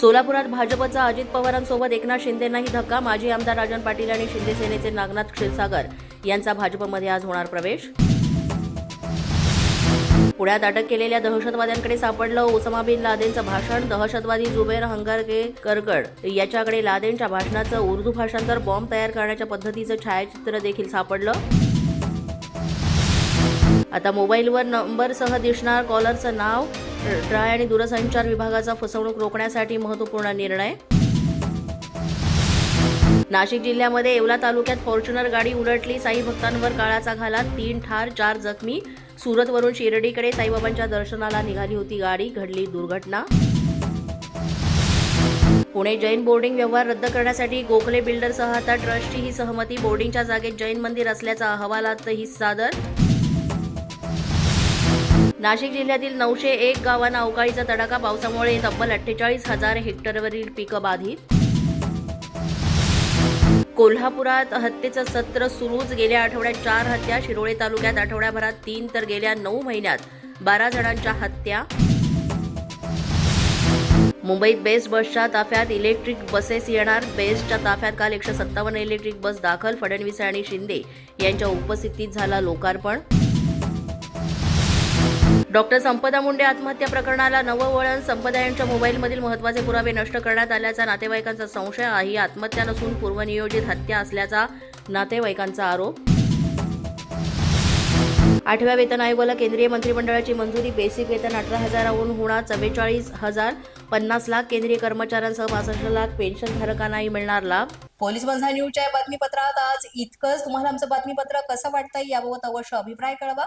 सोलापुरात भाजपचा अजित पवारांसोबत एकनाथ शिंदेंनाही धक्का माजी आमदार राजन पाटील आणि शिंदे सेनेचे नागनाथ क्षीरसागर यांचा भाजपमध्ये आज होणार प्रवेश. पुण्यात अटक केलेल्या दहशतवाद्यांकडे सापडलं ओसामा बिन लादेनचं भाषण दहशतवादी जुबेर हंगारके करकड याच्याकडे लादेनच्या भाषणाचं उर्दू भाषांतर बॉम्ब तयार करण्याच्या पद्धतीचं छायाचित्र देखील सापडलं. आता मोबाईलवर नंबरसह दिसणार कॉलरचं नाव ट्राय आणि दूरसंचार विभागाचा फसवणूक रोखण्यासाठी महत्त्वपूर्ण निर्णय. नाशिक जिल्ह्यामध्ये येवला तालुक्यात फॉर्च्युनर गाडी उलटली. साई भक्तांवर काळाचा घाला तीन ठार चार जखमी. सुरतवरून शिर्डीकडे साईबाबांच्या दर्शनाला निघाली होती गाडी. घडली दुर्घटना. पुणे जैन बोर्डिंग व्यवहार रद्द करण्यासाठी गोखले बिल्डरसह आता ट्रस्टची ही सहमती. बोर्डिंगच्या जागेत जैन मंदिर असल्याचा अहवालातही सादर नाशिक जिल्ह्यातील नऊशे एक गावांना अवकाळीचा तडाखा पावसामुळे तब्बल अठ्ठेचाळीस हजार हेक्टरवरील पिकं बाधित. कोल्हापुरात हत्येचं सत्र सुरूच गेल्या आठवड्यात चार हत्या शिरोळे तालुक्यात आठवड्याभरात तीन तर गेल्या नऊ महिन्यात बारा जणांच्या हत्या. मुंबईत बेस्ट बसच्या ताफ्यात इलेक्ट्रिक बसेस येणार बेस्टच्या ताफ्यात काल एकशे सत्तावन्न इलेक्ट्रिक बस दाखल फडणवीस आणि शिंदे यांच्या उपस्थितीत झाला लोकार्पण. डॉक्टर संपदा मुंडे आत्महत्या प्रकरणाला नवं वळण संपदा यांच्या मोबाईलमधील महत्त्वाचे पुरावे नष्ट करण्यात आल्याचा नातेवाईकांचा संशय आहे ही आत्महत्या नसून पूर्वनियोजित हत्या असल्याचा नातेवाईकांचा आरोप. आठव्या वेतन आयोगाला केंद्रीय मंत्रिमंडळाची मंजुरी बेसिक वेतन अठरा हजाराहून होणार चव्वेचाळीस हजार पन्नास लाख केंद्रीय कर्मचाऱ्यांसह पासष्ट लाख पेन्शनधारकांनाही मिळणार लाभ. पोलीस बंधा न्यूजच्या बातमीपत्रात आज इतकंच. तुम्हाला आमचं बातमीपत्र कसं वाटतंय याबाबत अवश्य अभिप्राय कळवा.